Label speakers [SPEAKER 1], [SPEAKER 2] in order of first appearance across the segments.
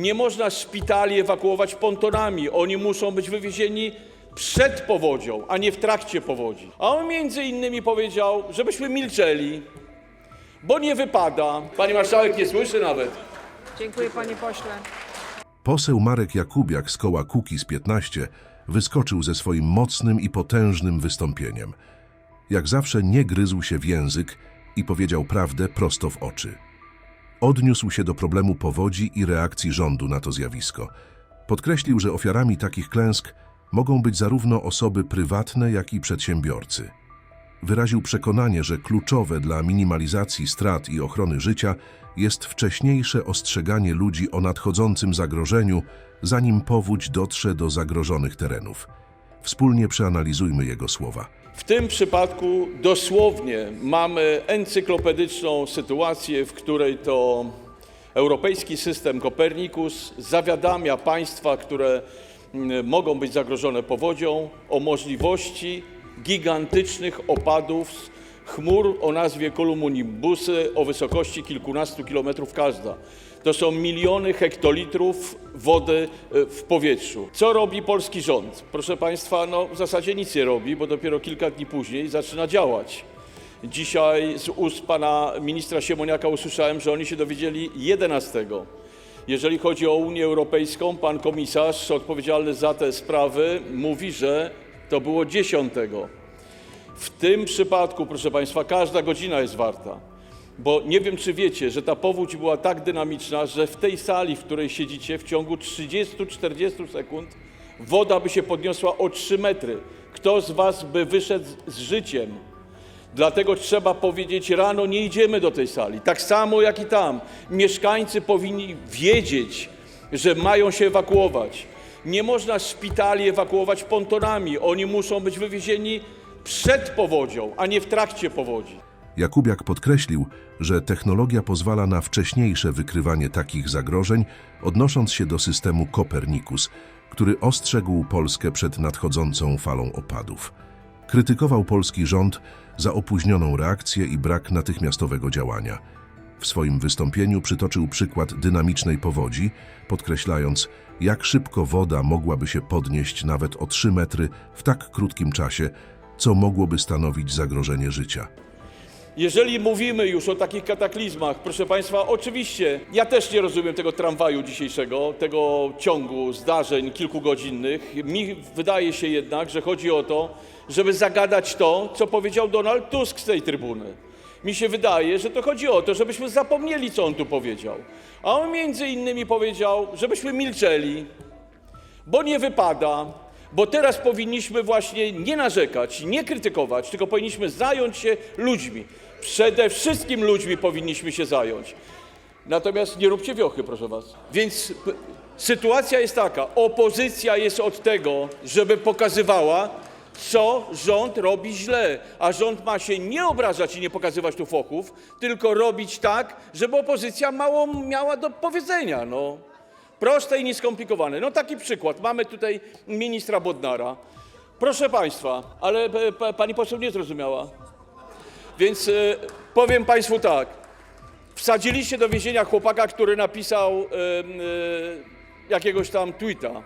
[SPEAKER 1] Nie można szpitali ewakuować pontonami. Oni muszą być wywiezieni przed powodzią, a nie w trakcie powodzi. A on między innymi powiedział, żebyśmy milczeli, bo nie wypada. Pani marszałek nie słyszy nawet.
[SPEAKER 2] Dziękuję panie pośle.
[SPEAKER 3] Poseł Marek Jakubiak z koła Kukiz 15 wyskoczył ze swoim mocnym i potężnym wystąpieniem. Jak zawsze nie gryzł się w język i powiedział prawdę prosto w oczy. Odniósł się do problemu powodzi i reakcji rządu na to zjawisko. Podkreślił, że ofiarami takich klęsk mogą być zarówno osoby prywatne, jak i przedsiębiorcy. Wyraził przekonanie, że kluczowe dla minimalizacji strat i ochrony życia jest wcześniejsze ostrzeganie ludzi o nadchodzącym zagrożeniu, zanim powódź dotrze do zagrożonych terenów. Wspólnie przeanalizujmy jego słowa.
[SPEAKER 1] W tym przypadku dosłownie mamy encyklopedyczną sytuację, w której to europejski system Kopernikus zawiadamia państwa, które mm, mogą być zagrożone powodzią, o możliwości gigantycznych opadów chmur o nazwie cumulonimbusy o wysokości kilkunastu kilometrów każda. To są miliony hektolitrów wody e, w powietrzu. Co robi polski rząd? Proszę Państwa, no w zasadzie nic nie robi, bo dopiero kilka dni później zaczyna działać. Dzisiaj z ust pana ministra Siemoniaka usłyszałem, że oni się dowiedzieli 11. Jeżeli chodzi o Unię Europejską, pan komisarz odpowiedzialny za te sprawy mówi, że to było 10. W tym przypadku, proszę Państwa, każda godzina jest warta. Bo nie wiem, czy wiecie, że ta powódź była tak dynamiczna, że w tej sali, w której siedzicie, w ciągu 30-40 sekund woda by się podniosła o 3 metry. Kto z Was by wyszedł z życiem? Dlatego trzeba powiedzieć rano, nie idziemy do tej sali. Tak samo jak i tam. Mieszkańcy powinni wiedzieć, że mają się ewakuować. Nie można szpitali ewakuować pontonami. Oni muszą być wywiezieni przed powodzią, a nie w trakcie powodzi.
[SPEAKER 3] Jakubiak podkreślił, że technologia pozwala na wcześniejsze wykrywanie takich zagrożeń, odnosząc się do systemu Kopernikus, który ostrzegł Polskę przed nadchodzącą falą opadów. Krytykował polski rząd za opóźnioną reakcję i brak natychmiastowego działania. W swoim wystąpieniu przytoczył przykład dynamicznej powodzi, podkreślając, jak szybko woda mogłaby się podnieść nawet o 3 metry w tak krótkim czasie, co mogłoby stanowić zagrożenie życia.
[SPEAKER 1] Jeżeli mówimy już o takich kataklizmach, proszę Państwa, oczywiście ja też nie rozumiem tego tramwaju dzisiejszego, tego ciągu zdarzeń kilkugodzinnych. Mi wydaje się jednak, że chodzi o to, żeby zagadać to, co powiedział Donald Tusk z tej trybuny. Mi się wydaje, że to chodzi o to, żebyśmy zapomnieli, co on tu powiedział. A on między innymi powiedział, żebyśmy milczeli, bo nie wypada, bo teraz powinniśmy właśnie nie narzekać, nie krytykować, tylko powinniśmy zająć się ludźmi. Przede wszystkim ludźmi powinniśmy się zająć. Natomiast nie róbcie wiochy, proszę was. Więc sytuacja jest taka: opozycja jest od tego, żeby pokazywała, co rząd robi źle. A rząd ma się nie obrażać i nie pokazywać tu fochów, tylko robić tak, żeby opozycja mało miała do powiedzenia. No. Proste i nieskomplikowane. No taki przykład. Mamy tutaj ministra Bodnara. Proszę Państwa, ale e, pa, pani poseł nie zrozumiała. Więc e, powiem Państwu tak. Wsadziliście do więzienia chłopaka, który napisał e, jakiegoś tam tweeta,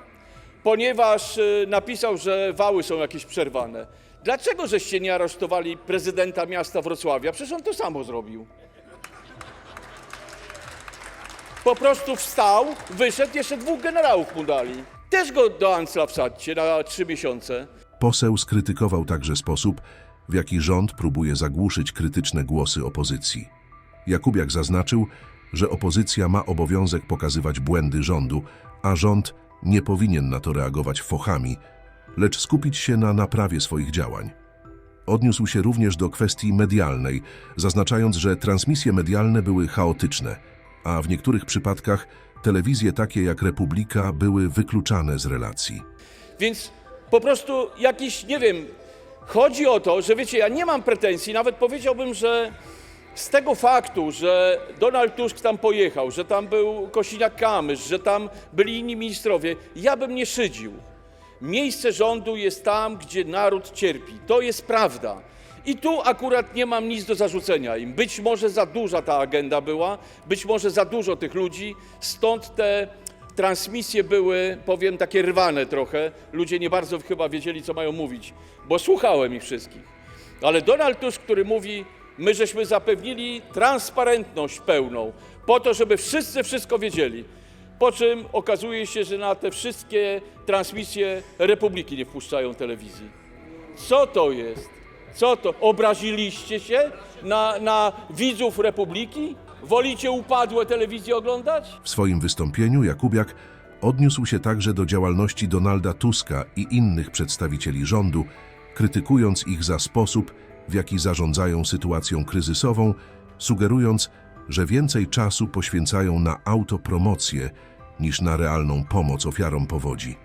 [SPEAKER 1] ponieważ napisał, że wały są jakieś przerwane. Dlaczego żeście nie aresztowali prezydenta miasta Wrocławia? Przecież on to samo zrobił. Po prostu wstał, wyszedł, jeszcze dwóch generałów mu dali. Też go do Ancla wsadźcie na trzy miesiące.
[SPEAKER 3] Poseł skrytykował także sposób, w jaki rząd próbuje zagłuszyć krytyczne głosy opozycji. Jakubiak zaznaczył, że opozycja ma obowiązek pokazywać błędy rządu, a rząd nie powinien na to reagować fochami, lecz skupić się na naprawie swoich działań. Odniósł się również do kwestii medialnej, zaznaczając, że transmisje medialne były chaotyczne, a w niektórych przypadkach telewizje takie jak Republika były wykluczane z relacji.
[SPEAKER 1] Więc po prostu jakiś, nie wiem, chodzi o to, że wiecie, ja nie mam pretensji, nawet powiedziałbym, że z tego faktu, że Donald Tusk tam pojechał, że tam był Kosiniak-Kamysz, że tam byli inni ministrowie, ja bym nie szydził. Miejsce rządu jest tam, gdzie naród cierpi. To jest prawda. I tu akurat nie mam nic do zarzucenia im. Być może za duża ta agenda była, być może za dużo tych ludzi, stąd te transmisje były, powiem, takie rwane trochę. Ludzie nie bardzo chyba wiedzieli, co mają mówić, bo słuchałem ich wszystkich. Ale Donald Tusk, który mówi, my żeśmy zapewnili transparentność pełną, po to, żeby wszyscy wszystko wiedzieli. Po czym okazuje się, że na te wszystkie transmisje Republiki nie wpuszczają telewizji. Co to jest? Co to? Obraziliście się na, na widzów Republiki? Wolicie upadłe telewizje oglądać?
[SPEAKER 3] W swoim wystąpieniu Jakubiak odniósł się także do działalności Donalda Tuska i innych przedstawicieli rządu, krytykując ich za sposób, w jaki zarządzają sytuacją kryzysową, sugerując, że więcej czasu poświęcają na autopromocję niż na realną pomoc ofiarom powodzi.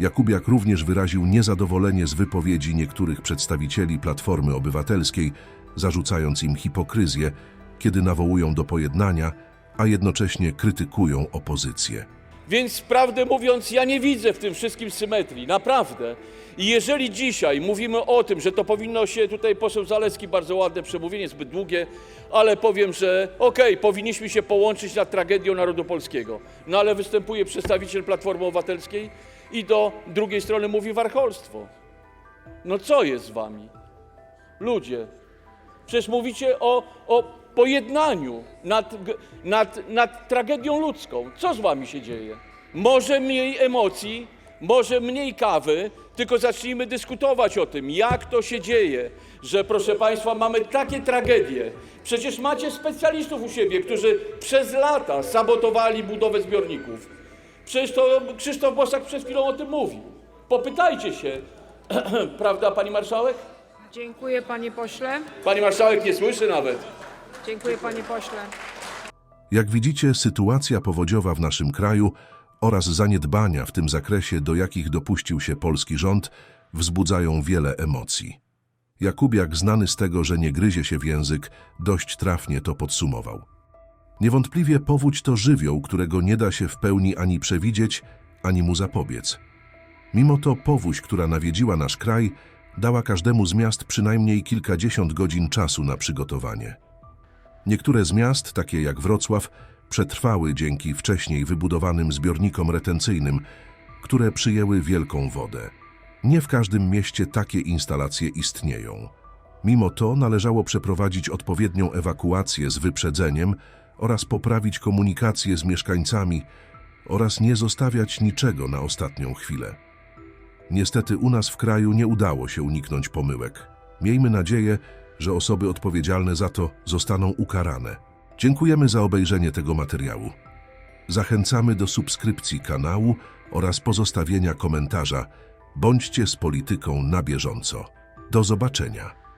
[SPEAKER 3] Jakubiak również wyraził niezadowolenie z wypowiedzi niektórych przedstawicieli Platformy Obywatelskiej, zarzucając im hipokryzję, kiedy nawołują do pojednania, a jednocześnie krytykują opozycję.
[SPEAKER 1] Więc prawdę mówiąc, ja nie widzę w tym wszystkim symetrii, naprawdę. I jeżeli dzisiaj mówimy o tym, że to powinno się, tutaj poseł Zalewski, bardzo ładne przemówienie, zbyt długie, ale powiem, że okej, powinniśmy się połączyć nad tragedią narodu polskiego. No ale występuje przedstawiciel Platformy Obywatelskiej i do drugiej strony mówi warcholstwo. No co jest z wami? Ludzie, Przecież mówicie o, o pojednaniu nad, nad, nad tragedią ludzką. Co z wami się dzieje? Może mniej emocji, może mniej kawy, tylko zacznijmy dyskutować o tym, jak to się dzieje, że proszę Państwa, mamy takie tragedie. Przecież macie specjalistów u siebie, którzy przez lata sabotowali budowę zbiorników. Przecież to Krzysztof Bosak przed chwilą o tym mówił. Popytajcie się, prawda, Pani Marszałek?
[SPEAKER 2] Dziękuję panie pośle.
[SPEAKER 1] Pani Marszałek nie słyszy nawet.
[SPEAKER 2] Dziękuję panie pośle.
[SPEAKER 3] Jak widzicie, sytuacja powodziowa w naszym kraju oraz zaniedbania w tym zakresie, do jakich dopuścił się polski rząd, wzbudzają wiele emocji. Jakubiak, znany z tego, że nie gryzie się w język, dość trafnie to podsumował. Niewątpliwie powódź to żywioł, którego nie da się w pełni ani przewidzieć, ani mu zapobiec. Mimo to powódź, która nawiedziła nasz kraj, dała każdemu z miast przynajmniej kilkadziesiąt godzin czasu na przygotowanie. Niektóre z miast, takie jak Wrocław, przetrwały dzięki wcześniej wybudowanym zbiornikom retencyjnym, które przyjęły wielką wodę. Nie w każdym mieście takie instalacje istnieją. Mimo to należało przeprowadzić odpowiednią ewakuację z wyprzedzeniem oraz poprawić komunikację z mieszkańcami oraz nie zostawiać niczego na ostatnią chwilę. Niestety u nas w kraju nie udało się uniknąć pomyłek. Miejmy nadzieję, że osoby odpowiedzialne za to zostaną ukarane. Dziękujemy za obejrzenie tego materiału. Zachęcamy do subskrypcji kanału oraz pozostawienia komentarza. Bądźcie z polityką na bieżąco. Do zobaczenia.